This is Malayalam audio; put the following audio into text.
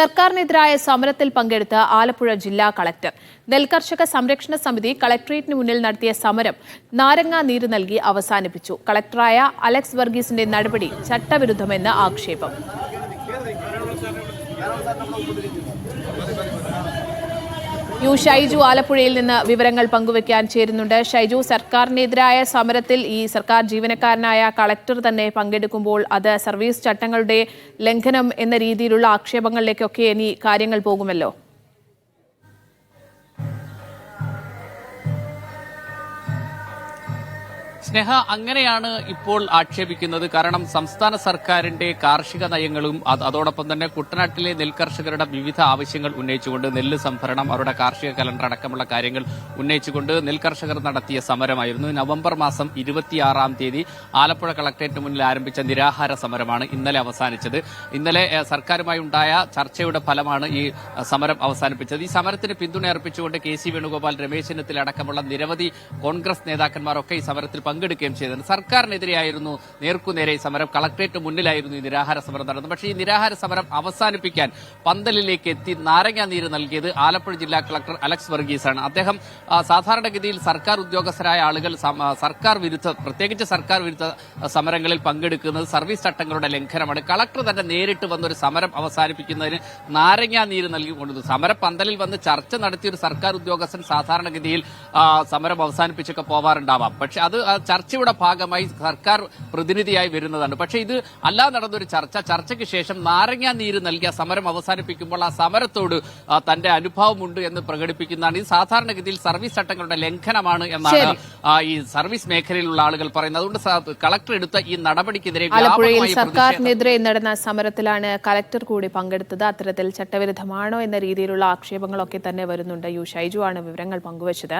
സർക്കാരിനെതിരായ സമരത്തിൽ പങ്കെടുത്ത ആലപ്പുഴ ജില്ലാ കളക്ടർ. നെൽകർഷക സംരക്ഷണ സമിതി കളക്ടറേറ്റിന് മുന്നിൽ നടത്തിയ സമരം നാരങ്ങ നീര് നൽകി അവസാനിപ്പിച്ചു. കളക്ടറായ അലക്സ് വർഗീസിന്റെ നടപടി ചട്ടവിരുദ്ധമെന്ന് ആക്ഷേപം. യു ഷൈജു ആലപ്പുഴയിൽ നിന്ന് വിവരങ്ങൾ പങ്കുവയ്ക്കാൻ ചേരുന്നുണ്ട്. ഷൈജു സർക്കാരിനെതിരായ സമരത്തിൽ ഈ സർക്കാർ ജീവനക്കാരനായ കളക്ടർ തന്നെ പങ്കെടുക്കുമ്പോൾ അത് സർവീസ് ചട്ടങ്ങളുടെ ലംഘനം എന്ന രീതിയിലുള്ള ആക്ഷേപങ്ങളിലേക്കൊക്കെ ഇനി കാര്യങ്ങൾ പോകുമല്ലോ? സ്നേഹ അങ്ങനെയാണ് ഇപ്പോൾ ആക്ഷേപിക്കുന്നത്. കാരണം സംസ്ഥാന സർക്കാരിന്റെ കാർഷിക നയങ്ങളും അതോടൊപ്പം തന്നെ കുട്ടനാട്ടിലെ നെൽകർഷകരുടെ വിവിധ ആവശ്യങ്ങൾ ഉന്നയിച്ചുകൊണ്ട് നെല്ല് സംഭരണം അവരുടെ കാർഷിക കലണ്ടർ അടക്കമുള്ള കാര്യങ്ങൾ ഉന്നയിച്ചുകൊണ്ട് നെൽകർഷകർ നടത്തിയ സമരമായിരുന്നു. നവംബർ മാസം ഇരുപത്തിയാറാം തീയതി ആലപ്പുഴ കളക്ടറേറ്റിന് മുന്നിൽ ആരംഭിച്ച നിരാഹാര സമരമാണ് ഇന്നലെ അവസാനിച്ചത്. ഇന്നലെ സർക്കാരുമായി ഉണ്ടായ ചർച്ചയുടെ ഫലമാണ് ഈ സമരം അവസാനിപ്പിച്ചത്. ഈ സമരത്തിന് പിന്തുണ അർപ്പിച്ചുകൊണ്ട് കെ സി വേണുഗോപാൽ രമേശ് ചെന്നിത്തല അടക്കമുള്ള നിരവധി കോൺഗ്രസ് നേതാക്കന്മാരൊക്കെ ഈ സമരത്തിൽ പങ്കെടുക്കുകയും ചെയ്തത് സർക്കാരിനെതിരെയായിരുന്നു നേർക്കുനേരെ സമരം. കളക്ടറേറ്റ് മുന്നിലായിരുന്നു ഈ നിരാഹാര സമരം നടന്നത്. പക്ഷേ ഈ നിരാഹാര സമരം അവസാനിപ്പിക്കാൻ പന്തലിലേക്ക് എത്തി നാരങ്ങാ നീര് നൽകിയത് ആലപ്പുഴ ജില്ലാ കളക്ടർ അലക്സ് വർഗീസാണ്. അദ്ദേഹം സാധാരണഗതിയിൽ സർക്കാർ ഉദ്യോഗസ്ഥരായ ആളുകൾ സർക്കാർ വിരുദ്ധ പ്രത്യേകിച്ച് സർക്കാർ വിരുദ്ധ സമരങ്ങളിൽ പങ്കെടുക്കുന്നത് സർവീസ് ചട്ടങ്ങളുടെ ലംഘനമാണ്. കളക്ടർ തന്നെ നേരിട്ട് വന്നൊരു ഒരു സമരം അവസാനിപ്പിക്കുന്നതിന് നാരങ്ങാ നീര് സമര പന്തലിൽ വന്ന് ചർച്ച നടത്തിയ ഒരു സർക്കാർ ഉദ്യോഗസ്ഥൻ സാധാരണഗതിയിൽ സമരം അവസാനിപ്പിച്ചൊക്കെ പോവാറുണ്ടാവാം. പക്ഷെ അത് ചർച്ചയുടെ ഭാഗമായി സർക്കാർ പ്രതിനിധിയായി വരുന്നതാണ്. പക്ഷേ ഇത് അല്ലാതെ നടന്നൊരു ചർച്ച. ചർച്ചയ്ക്ക് ശേഷം നാരങ്ങ നീര് നൽകിയ സമരം അവസാനിപ്പിക്കുമ്പോൾ ആ സമരത്തോട് തന്റെ അനുഭവമുണ്ട് എന്ന് പ്രകടിപ്പിക്കുന്നതാണ്. ഈ സാധാരണഗതിയിൽ സർവീസ് ചട്ടങ്ങളുടെ ലംഘനമാണ് എന്നാണ് ഈ സർവീസ് മേഖലയിലുള്ള ആളുകൾ പറയുന്നത്. അതുകൊണ്ട് കളക്ടർ എടുത്ത ഈ നടപടിക്കെതിരെ ആലപ്പുഴയിൽ സർക്കാരിനെതിരെ നടന്ന സമരത്തിലാണ് കളക്ടർ കൂടി പങ്കെടുത്തത്. അത്തരത്തിൽ ചട്ടവിരുദ്ധമാണോ എന്ന രീതിയിലുള്ള ആക്ഷേപങ്ങളൊക്കെ തന്നെ വരുന്നുണ്ട്. യു ഷൈജു ആണ് വിവരങ്ങൾ പങ്കുവച്ചത്.